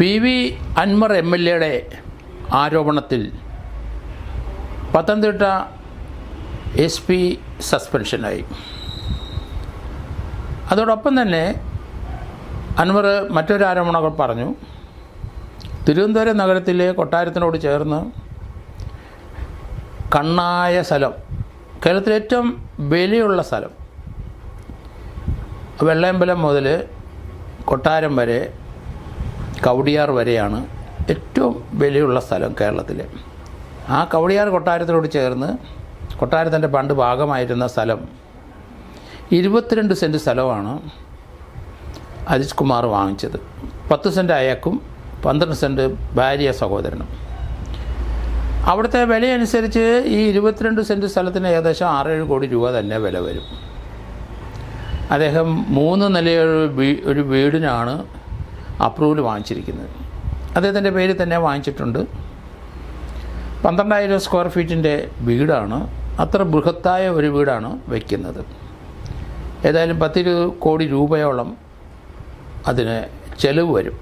P V Anvar M L എയുടെ ആരോപണത്തിൽ Pathanamthitta S P സസ്പെൻഷനായി. അതോടൊപ്പം തന്നെ അൻവർ മറ്റൊരു ആരോപണങ്ങൾ പറഞ്ഞു. തിരുവനന്തപുരം നഗരത്തിലെ കൊട്ടാരത്തിനോട് ചേർന്ന് കണ്ണായ സ്ഥലം കേരളത്തിലെ ഏറ്റവും വിലയുള്ള സ്ഥലം വെള്ളയമ്പലം മുതൽ കൊട്ടാരം വരെ കവടിയാർ വരെയാണ് ഏറ്റവും വിലയുള്ള സ്ഥലം കേരളത്തിൽ ആ കവടിയാർ കൊട്ടാരത്തിനോട് ചേർന്ന് കൊട്ടാരത്തിന്റെ പണ്ട് ഭാഗമായിരുന്ന സ്ഥലം ഇരുപത്തിരണ്ട് സെന്റ് സ്ഥലമാണ് അജിത് കുമാർ വാങ്ങിച്ചത്. പത്ത് സെന്റ് അയാൾക്കും പന്ത്രണ്ട് സെന്റ് ഭാര്യ സഹോദരനും. അവിടുത്തെ വിലയനുസരിച്ച് ഈ ഇരുപത്തിരണ്ട് സെന്റ് സ്ഥലത്തിന് ഏകദേശം ആറേഴ് കോടി രൂപ തന്നെ വില വരും. അദ്ദേഹം മൂന്ന് നിലയൊരു ഒരു വീടിനാണ് അപ്രൂവൽ വാങ്ങിച്ചിരിക്കുന്നത്. അദ്ദേഹത്തിന്റെ പേരിൽ തന്നെ വാങ്ങിച്ചിട്ടുണ്ട്. പന്ത്രണ്ടായിരം സ്ക്വയർ ഫീറ്റിന്റെ വീടാണ്. അത്ര ബൃഹത്തായ ഒരു വീടാണ് വയ്ക്കുന്നത് ഏതായാലും പത്തിരു കോടി രൂപയോളം അതിന് ചെലവ് വരും.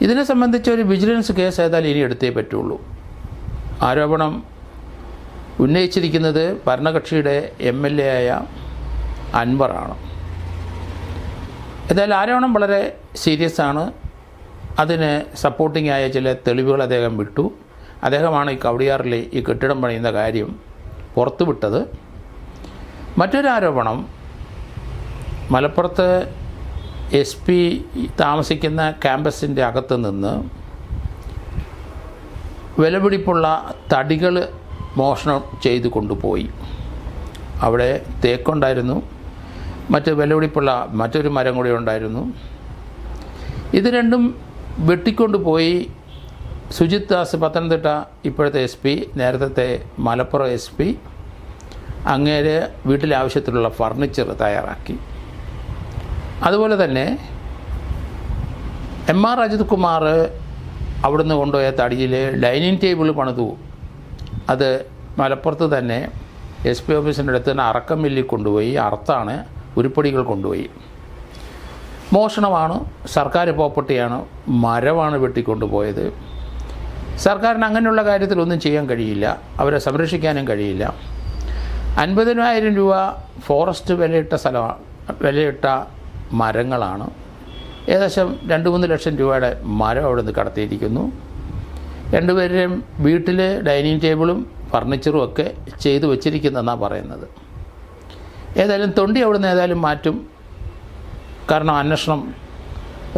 ഇതിനെ സംബന്ധിച്ച് ഒരു വിജിലൻസ് കേസ് ഏതായാലും ഇനി എടുത്തേ പറ്റുള്ളൂ. ആരോപണം ഉന്നയിച്ചിരിക്കുന്നത് ഭരണകക്ഷിയുടെ എം എൽ എ ആയ അൻവറാണ്. ഏതായാലും ആരോപണം വളരെ സീരിയസ് ആണ്. അതിന് സപ്പോർട്ടിംഗ് ആയ ചില തെളിവുകൾ അദ്ദേഹം വിട്ടു. അദ്ദേഹമാണ് ഈ കവടിയാറിൽ ഈ കെട്ടിടം പണിയുന്ന കാര്യം പുറത്തുവിട്ടത്. മറ്റൊരാരോപണം മലപ്പുറത്ത് എസ് പി താമസിക്കുന്ന ക്യാമ്പസിന്റെ അകത്ത് നിന്ന് വിലപിടിപ്പുള്ള തടികൾ മോഷണം ചെയ്തു കൊണ്ടുപോയി. അവിടെ തേക്കുണ്ടായിരുന്നു. മറ്റ് വിലപിടിപ്പുള്ള മറ്റൊരു മരം കൂടി ഉണ്ടായിരുന്നു. ഇത് രണ്ടും വെട്ടിക്കൊണ്ട് പോയി സുജിത് ദാസ് പത്തനംതിട്ട ഇപ്പോഴത്തെ എസ് പി നേരത്തെ മലപ്പുറം എസ് പി അങ്ങേര് വീട്ടിലെ ആവശ്യത്തിലുള്ള ഫർണിച്ചർ തയ്യാറാക്കി. അതുപോലെ തന്നെ എം ആർ അജിത് കുമാർ അവിടുന്ന് കൊണ്ടുപോയ തടിയിൽ ഡൈനിങ് ടേബിൾ പണിതു. അത് മലപ്പുറത്ത് തന്നെ എസ് പി ഓഫീസിന്റെ അടുത്ത് തന്നെ അറക്കം മില്ലിൽ കൊണ്ടുപോയി അറുത്താണ്. ഉരുപ്പടികൾ കൊണ്ടുപോയി. മോഷണമാണ് സർക്കാർ പ്രോപ്പർട്ടിയാണ് മരമാണ് വെട്ടിക്കൊണ്ടുപോയത്. സർക്കാരിന് അങ്ങനെയുള്ള കാര്യത്തിൽ ഒന്നും ചെയ്യാൻ കഴിയില്ല അവരെ സംരക്ഷിക്കാനും കഴിയില്ല. അൻപതിനായിരം രൂപ ഫോറസ്റ്റ് വിലയിട്ട സ്ഥലമാണ് വിലയിട്ട മരങ്ങളാണ്. ഏകദേശം രണ്ട് മൂന്ന് ലക്ഷം രൂപയുടെ മരം അവിടെ നിന്ന് കടത്തിയിരിക്കുന്നു. രണ്ടുപേരുടെയും വീട്ടിൽ ഡൈനിങ് ടേബിളും ഫർണിച്ചറും ഒക്കെ ചെയ്തു വച്ചിരിക്കുന്നെന്നാണ് പറയുന്നത്. ഏതായാലും തൊണ്ടി അവിടുന്ന് ഏതായാലും മാറ്റും. കാരണം അന്വേഷണം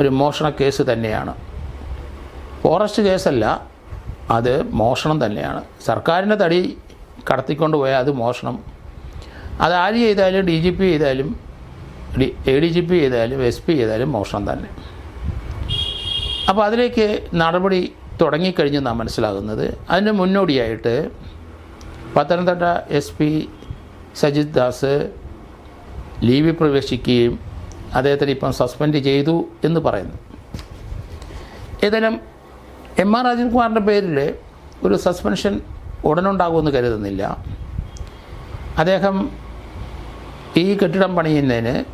ഒരു മോഷണ കേസ് തന്നെയാണ്. ഫോറസ്റ്റ് കേസല്ല അത് മോഷണം തന്നെയാണ്. സർക്കാരിന്റെ തടി കടത്തിക്കൊണ്ട് പോയാൽ അത് മോഷണം. അത് ആര് ചെയ്താലും ഡി ജി പി ചെയ്താലും D A D G P ചെയ്താലും എസ് പി ചെയ്താലും മോഷണം തന്നെ. അപ്പോൾ അതിലേക്ക് നടപടി തുടങ്ങിക്കഴിഞ്ഞ് നാം മനസ്സിലാകുന്നത്. അതിന് മുന്നോടിയായിട്ട് പത്തനംതിട്ട എസ് പി സജിത് ദാസ് ലീവിൽ പ്രവേശിക്കുകയും അദ്ദേഹത്തിന് ഇപ്പം സസ്പെൻഡ് ചെയ്തു എന്ന് പറയുന്നു. ഏതായാലും എം ആർ രാജൻകുമാറിന്റെ കുമാറിന്റെ പേരിൽ ഒരു സസ്പെൻഷൻ ഉടനുണ്ടാകുമെന്ന് കരുതുന്നില്ല. അദ്ദേഹം ഈ കെട്ടിടം പണിയുന്നതിന്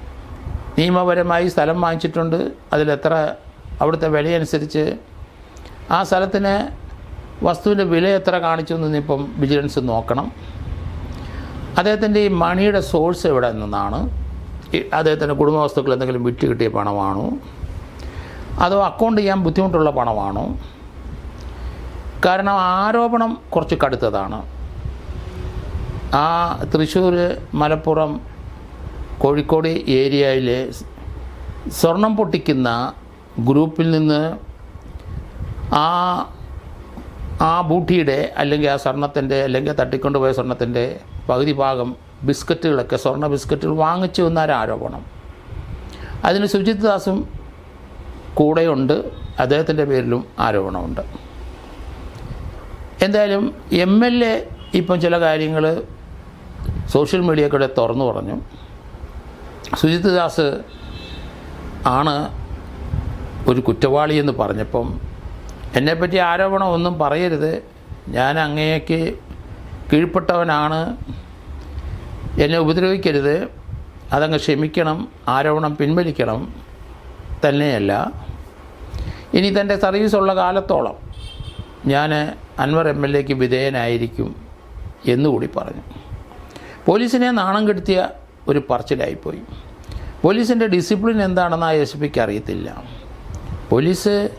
നിയമപരമായി സ്ഥലം വാങ്ങിച്ചിട്ടുണ്ട്. അതിലെത്ര അവിടുത്തെ വിലയനുസരിച്ച് ആ സ്ഥലത്തിന് വസ്തുവിന്റെ വില എത്ര കാണിച്ചു എന്നിപ്പം വിജിലൻസ് നോക്കണം. അദ്ദേഹത്തിന്റെ ഈ മണിയുടെ സോഴ്സ് എവിടെ നിന്നാണ്? അദ്ദേഹത്തിന്റെ കുടുംബ വസ്തുക്കൾ എന്തെങ്കിലും വിറ്റ് കിട്ടിയ പണമാണോ? അതോ അക്കൗണ്ട് ചെയ്യാൻ ബുദ്ധിമുട്ടുള്ള പണമാണോ? കാരണം ആരോപണം കുറച്ച് കടുത്തതാണ്. ആ തൃശ്ശൂർ മലപ്പുറം കോഴിക്കോട് ഏരിയയിലെ സ്വർണം പൊട്ടിക്കുന്ന ഗ്രൂപ്പിൽ നിന്ന് ആ ആ ബൂട്ടിയുടെ അല്ലെങ്കിൽ ആ സ്വർണത്തിന്റെ അല്ലെങ്കിൽ തട്ടിക്കൊണ്ടുപോയ സ്വർണത്തിന്റെ പകുതി ഭാഗം ബിസ്ക്കറ്റുകളൊക്കെ സ്വർണ ബിസ്ക്കറ്റുകൾ വാങ്ങിച്ചു എന്നൊരു ആരോപണം അതിന് സുജിത് ദാസും കൂടെയുണ്ട്. അദ്ദേഹത്തിന്റെ പേരിലും ആരോപണമുണ്ട്. എന്തായാലും എം എൽ എ ഇപ്പം ചില കാര്യങ്ങൾ സോഷ്യൽ മീഡിയക്കൂടെ തുറന്നു പറഞ്ഞു. സുജിത് ദാസ് ആണ് ഒരു കുറ്റവാളി എന്ന് പറഞ്ഞപ്പം എന്നെപ്പറ്റി ആരോപണം ഒന്നും പറയരുത്. ഞാൻ അങ്ങേക്ക് കീഴ്പ്പെട്ടവനാണ്. എന്നെ ഉപദ്രവിക്കരുത്. അതങ്ങ് ക്ഷമിക്കണം. ആരോപണം പിൻവലിക്കണം. തന്നെയല്ല. ഇനി തന്റെ സർവീസുള്ള കാലത്തോളം ഞാൻ അൻവർ എം എൽ എക്ക് വിധേയനായിരിക്കും എന്നുകൂടി പറഞ്ഞു. പോലീസിനെ നാണം കെടുത്തിയ ഒരു പറച്ചിലായിപ്പോയി. പോലീസിന്റെ ഡിസിപ്ലിൻ എന്താണെന്ന് ആ എസ് പിക്ക് അറിയത്തില്ല. പോലീസ്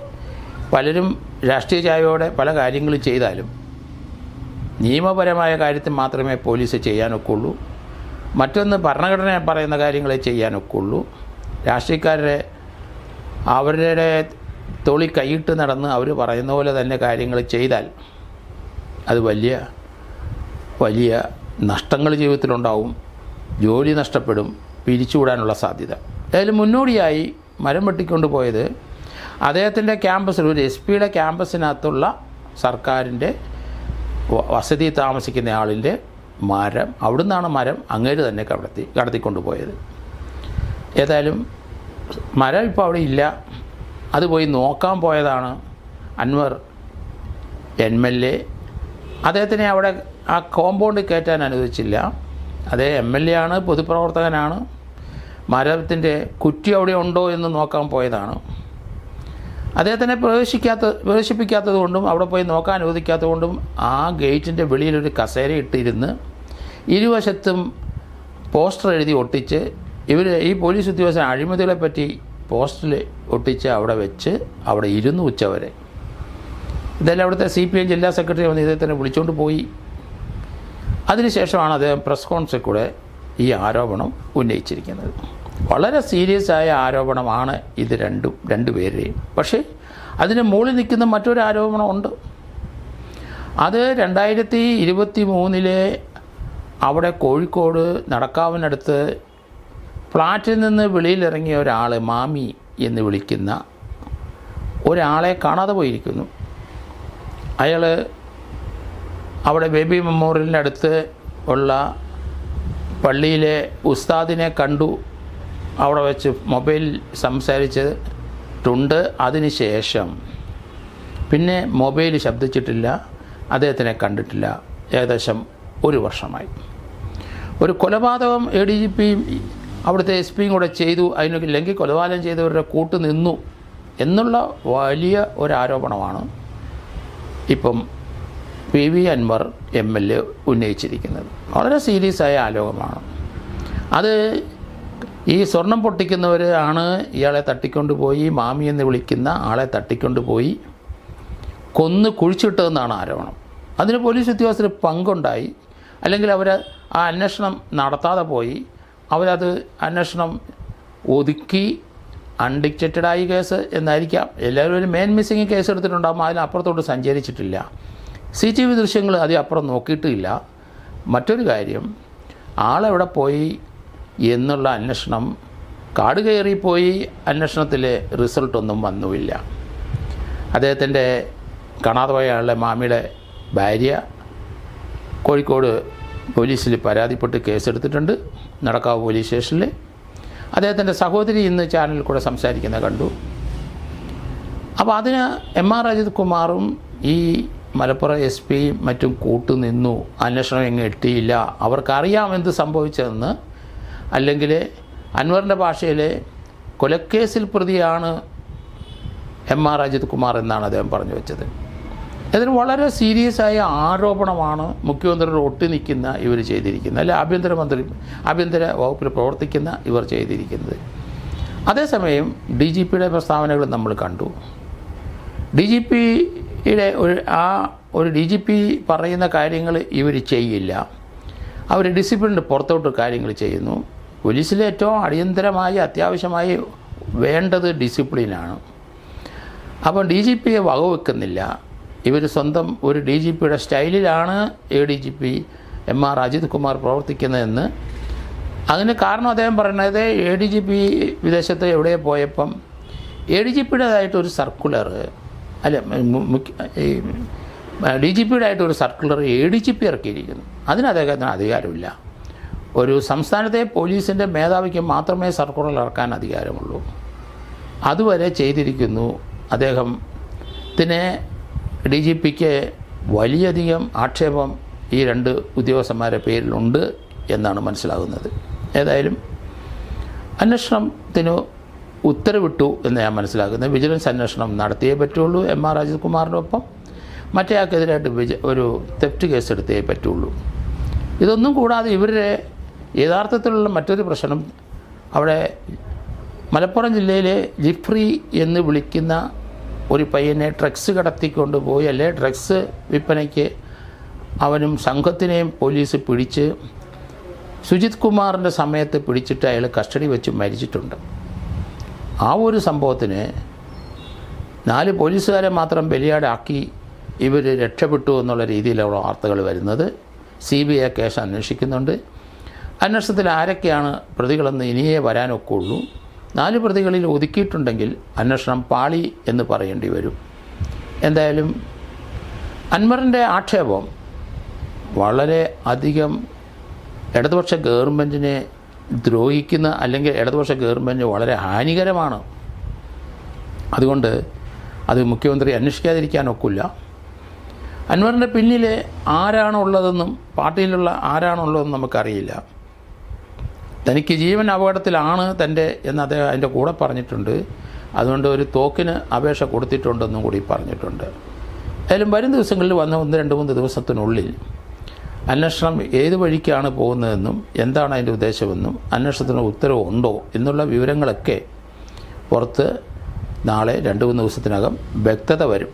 പലരും രാഷ്ട്രീയ ചായയോടെ പല കാര്യങ്ങളും ചെയ്താലും നിയമപരമായ കാര്യത്തിൽ മാത്രമേ പോലീസ് ചെയ്യാനൊക്കുള്ളൂ. മറ്റൊന്ന് ഭരണഘടന പറയുന്ന കാര്യങ്ങളെ ചെയ്യാനൊക്കുള്ളൂ. രാഷ്ട്രീയക്കാരുടെ അവരുടെ തൊളി കൈയിട്ട് നടന്ന് അവർ പറയുന്ന പോലെ തന്നെ കാര്യങ്ങൾ ചെയ്താൽ അത് വലിയ വലിയ നഷ്ടങ്ങൾ ജീവിതത്തിലുണ്ടാവും. ജോലി നഷ്ടപ്പെടും. പിരിച്ചുവിടാനുള്ള സാധ്യത. അതിൽ മുന്നോടിയായി മരം വെട്ടിക്കൊണ്ട് പോയത് അദ്ദേഹത്തിന്റെ ക്യാമ്പസിൽ ഒരു എസ് പിയുടെ ക്യാമ്പസിനകത്തുള്ള സർക്കാരിന്റെ വസതി താമസിക്കുന്ന ആളിന്റെ മരം അവിടുന്നാണ് മരം അങ്ങേര് തന്നെ കടത്തി കടത്തിക്കൊണ്ടുപോയത്. ഏതായാലും മരം ഇപ്പോൾ അവിടെ ഇല്ല. അത് പോയി നോക്കാൻ പോയതാണ് അൻവർ എം എൽ എ. അദ്ദേഹത്തിനെ അവിടെ ആ കോമ്പൗണ്ട് കയറ്റാൻ അനുവദിച്ചില്ല. അതേ എം എൽ എ ആണ് പൊതുപ്രവർത്തകനാണ്. മരത്തിന്റെ കുറ്റി അവിടെ ഉണ്ടോ എന്ന് നോക്കാൻ പോയതാണ്. അദ്ദേഹത്തിനെ പ്രവേശിക്കാത്ത പ്രവേശിപ്പിക്കാത്തത് കൊണ്ടും അവിടെ പോയി നോക്കാൻ അനുവദിക്കാത്തത് കൊണ്ടും ആ ഗേറ്റിന്റെ വെളിയിലൊരു കസേര ഇട്ടിരുന്ന് ഇരുവശത്തും പോസ്റ്റർ എഴുതി ഒട്ടിച്ച് ഇവർ ഈ പോലീസ് ഉദ്യോഗസ്ഥൻ അഴിമതികളെ പറ്റി പോസ്റ്ററിൽ ഒട്ടിച്ച് അവിടെ വെച്ച് അവിടെ ഇരുന്നു ഉച്ചവരെ. ഇതെല്ലാം അവിടുത്തെ സി പി എം ജില്ലാ സെക്രട്ടറി വന്ന് ഇദ്ദേഹത്തിനെ വിളിച്ചുകൊണ്ട് പോയി. അതിനുശേഷമാണ് അദ്ദേഹം പ്രസ് കോൺഫറൻസിൽ കൂടെ ഈ ആരോപണം ഉന്നയിച്ചിരിക്കുന്നത്. വളരെ സീരിയസ് ആയ ആരോപണമാണ് ഇത് രണ്ടും രണ്ടുപേരുടെയും പക്ഷേ അതിന് മുകളിൽ നിൽക്കുന്ന മറ്റൊരു ആരോപണമുണ്ട് അത് രണ്ടായിരത്തി ഇരുപത്തി മൂന്നിലെ അവിടെ കോഴിക്കോട് നടക്കാവിനടുത്ത് ഫ്ലാറ്റിൽ നിന്ന് വെളിയിലിറങ്ങിയ ഒരാൾ മാമി എന്ന് വിളിക്കുന്ന ഒരാളെ കാണാതെ പോയിരിക്കുന്നു. അയാൾ അവിടെ ബേബി മെമ്മോറിയലിന്റെ അടുത്ത് ഉള്ള പള്ളിയിലെ ഉസ്താദിനെ കണ്ടു. അവിടെ വെച്ച് മൊബൈൽ സംസാരിച്ചിട്ടുണ്ട് അതിന് ശേഷം പിന്നെ മൊബൈൽ ശബ്ദിച്ചിട്ടില്ല. അദ്ദേഹത്തിനെ കണ്ടിട്ടില്ല. ഏകദേശം ഒരു വർഷമായി. ഒരു കൊലപാതകം എ ഡി ജി പിയും അവിടുത്തെ എസ് പിയും കൂടെ ചെയ്തു. അതിന് അല്ലെങ്കിൽ കൊലപാതകം ചെയ്തവരുടെ കൂട്ട് നിന്നു എന്നുള്ള വലിയ ഒരു ആരോപണമാണ് ഇപ്പം P V Anvar M L A ഉന്നയിച്ചിരിക്കുന്നത്. വളരെ സീരിയസ് ആയ ആലോകമാണ്. അത് ഈ സ്വർണം പൊട്ടിക്കുന്നവർ ആണ് ഇയാളെ തട്ടിക്കൊണ്ടുപോയി മാമി എന്ന് വിളിക്കുന്ന ആളെ തട്ടിക്കൊണ്ടുപോയി കൊന്ന് കുഴിച്ചിട്ടതെന്നാണ് ആരോപണം. അതിന് പോലീസ് ഉദ്യോഗസ്ഥർ പങ്കുണ്ടായി. അല്ലെങ്കിൽ അവർ ആ അന്വേഷണം നടത്താതെ പോയി. അവരത് അന്വേഷണം ഒതുക്കി അൺഡിക്റ്റഡായി കേസ് എന്നായിരിക്കാം. എല്ലാവരും ഒരു മെയിൻ മിസ്സിങ് കേസ് എടുത്തിട്ടുണ്ടാകും അതിനപ്പുറത്തോട്ട് സഞ്ചരിച്ചിട്ടില്ല. സി ടി വി ദൃശ്യങ്ങൾ അതിനപ്പുറം നോക്കിയിട്ടില്ല. മറ്റൊരു കാര്യം ആളെവിടെ പോയി എന്നുള്ള അന്വേഷണം കാട് കയറിപ്പോയി അന്വേഷണത്തിലെ റിസൾട്ടൊന്നും വന്നുമില്ല. അദ്ദേഹത്തിന്റെ കാണാതെ പോയ ആളുടെ മാമിയുടെ ഭാര്യ കോഴിക്കോട് പോലീസിൽ പരാതിപ്പെട്ട് കേസെടുത്തിട്ടുണ്ട്. നടക്കാവ് പോലീസ് സ്റ്റേഷനിൽ. അദ്ദേഹത്തിന്റെ സഹോദരി ഇന്ന് ചാനലിൽ കൂടെ സംസാരിക്കുന്നത് കണ്ടു. അപ്പോൾ അതിന് എം ആർ അജിത് കുമാറും ഈ മലപ്പുറം എസ് പിയും മറ്റും കൂട്ടുനിന്നു. അന്വേഷണം എങ്ങ് എത്തിയില്ല. അവർക്കറിയാം എന്ത് സംഭവിച്ചതെന്ന്. അല്ലെങ്കിൽ അൻവറിന്റെ ഭാഷയിൽ കൊലക്കേസിൽ പ്രതിയാണ് എം ആർ അജിത് കുമാർ എന്നാണ് അദ്ദേഹം പറഞ്ഞു വെച്ചത്. ഇതിന് വളരെ സീരിയസ് ആയ ആരോപണമാണ് മുഖ്യമന്ത്രിയുടെ ഒട്ടി നിൽക്കുന്ന ഇവർ ചെയ്തിരിക്കുന്നത് അല്ലെ ആഭ്യന്തരമന്ത്രി ആഭ്യന്തര വകുപ്പിൽ പ്രവർത്തിക്കുന്ന ഇവർ ചെയ്തിരിക്കുന്നത്. അതേസമയം ഡി ജി പിയുടെ പ്രസ്താവനകൾ നമ്മൾ കണ്ടു. ഡി ജി പിയുടെ ഒരു ആ ഒരു ഡി ജി പി പറയുന്ന കാര്യങ്ങൾ ഇവർ ചെയ്യില്ല. അവർ ഡിസിപ്ലിന്റെ പുറത്തോട്ട് കാര്യങ്ങൾ ചെയ്യുന്നു. പോലീസിലെ ഏറ്റവും അടിയന്തരമായി അത്യാവശ്യമായി വേണ്ടത് ഡിസിപ്ലിനാണ്. അപ്പം ഡി ജി പിയെ വകവെക്കുന്നില്ല. ഇവർ സ്വന്തം ഒരു ഡി ജി പിയുടെ സ്റ്റൈലിലാണ് A D G P M R Ajith Kumar പ്രവർത്തിക്കുന്നതെന്ന്. അതിന് കാരണം അദ്ദേഹം പറയുന്നത് എ ഡി ജി പി വിദേശത്ത് എവിടെ പോയപ്പം എ ഡി ജി പിയുടേതായിട്ടൊരു സർക്കുലർ അല്ല ഈ ഡി ജി പിയുടെ ആയിട്ടൊരു circular A D G P ഇറക്കിയിരിക്കുന്നു. അതിന് അദ്ദേഹത്തിന് അധികാരമില്ല. ഒരു സംസ്ഥാനത്തെ പോലീസിന്റെ മേധാവിക്ക് മാത്രമേ സർക്കുലർ ഇറക്കാൻ അധികാരമുള്ളൂ. അതുവരെ ചെയ്തിരിക്കുന്നു അദ്ദേഹത്തിന് ഡി ജി പിക്ക് വലിയധികം ആക്ഷേപം ഈ രണ്ട് ഉദ്യോഗസ്ഥന്മാരുടെ പേരിലുണ്ട് എന്നാണ് മനസ്സിലാകുന്നത്. ഏതായാലും അന്വേഷണത്തിന് ഉത്തരവിട്ടു എന്ന് ഞാൻ മനസ്സിലാക്കുന്നത് വിജിലൻസ് അന്വേഷണം നടത്തിയേ പറ്റുള്ളൂ എം ആർ അജിത് കുമാറിന്റെ ഒപ്പം മറ്റേ ആൾക്കെതിരായിട്ട് വിജ ഒരു തെറ്റ് കേസ് എടുത്തേ പറ്റുള്ളൂ. ഇതൊന്നും കൂടാതെ ഇവരുടെ യഥാർത്ഥത്തിലുള്ള മറ്റൊരു പ്രശ്നം അവിടെ മലപ്പുറം ജില്ലയിലെ ജിഫ്രി എന്ന് വിളിക്കുന്ന ഒരു പയ്യനെ ഡ്രഗ്സ് കടത്തിക്കൊണ്ട് പോയി അല്ലെ ഡ്രഗ്സ് വിൽപ്പനയ്ക്ക് അവനും സംഘത്തിനെയും പോലീസ് പിടിച്ച് സുജിത് കുമാറിന്റെ സമയത്ത് പിടിച്ചിട്ട് അയാൾ കസ്റ്റഡി വെച്ച് മരിച്ചിട്ടുണ്ട്. ആ ഒരു സംഭവത്തിന് നാല് പോലീസുകാരെ മാത്രം ബലിയാടാക്കി ഇവർ രക്ഷപ്പെട്ടു എന്നുള്ള രീതിയിലുള്ള വാർത്തകൾ വരുന്നത് സി ബി ഐ കേസ് അന്വേഷിക്കുന്നുണ്ട്. അന്വേഷണത്തിൽ ആരൊക്കെയാണ് പ്രതികളെന്ന് ഇനിയേ വരാനൊക്കെ ഉള്ളൂ നാല് പ്രതികളിൽ ഒതുക്കിയിട്ടുണ്ടെങ്കിൽ അന്വേഷണം പാളി എന്ന് പറയേണ്ടി വരും. എന്തായാലും അൻവറിന്റെ ആക്ഷേപം വളരെ അധികം ഇടതുപക്ഷ ഗവൺമെന്റിനെ ദ്രോഹിക്കുന്ന അല്ലെങ്കിൽ ഇടതുപക്ഷ ഗവൺമെന്റ് വളരെ ഹാനികരമാണ്. അതുകൊണ്ട് അത് മുഖ്യമന്ത്രി അന്വേഷിക്കാതിരിക്കാനൊക്കില്ല. അൻവറിന്റെ പിന്നിലെ ആരാണുള്ളതെന്നും പാർട്ടിയിലുള്ള ആരാണുള്ളതെന്നും നമുക്കറിയില്ല. തനിക്ക് ജീവൻ അപകടത്തിലാണ് തന്റെ എന്ന് അദ്ദേഹം അതിന്റെ കൂടെ പറഞ്ഞിട്ടുണ്ട്. അതുകൊണ്ട് ഒരു തോക്കിന് അപേക്ഷ കൊടുത്തിട്ടുണ്ടെന്നും കൂടി പറഞ്ഞിട്ടുണ്ട്. ഏതായാലും വരും ദിവസങ്ങളിൽ വന്ന ഒന്ന് രണ്ട് മൂന്ന് ദിവസത്തിനുള്ളിൽ അന്വേഷണം ഏത് വഴിക്കാണ് പോകുന്നതെന്നും എന്താണ് അതിന്റെ ഉദ്ദേശമെന്നും അന്വേഷണത്തിന് ഉത്തരവ് ഉണ്ടോ എന്നുള്ള വിവരങ്ങളൊക്കെ പുറത്ത് നാളെ രണ്ട് മൂന്ന് ദിവസത്തിനകം വ്യക്തത വരും.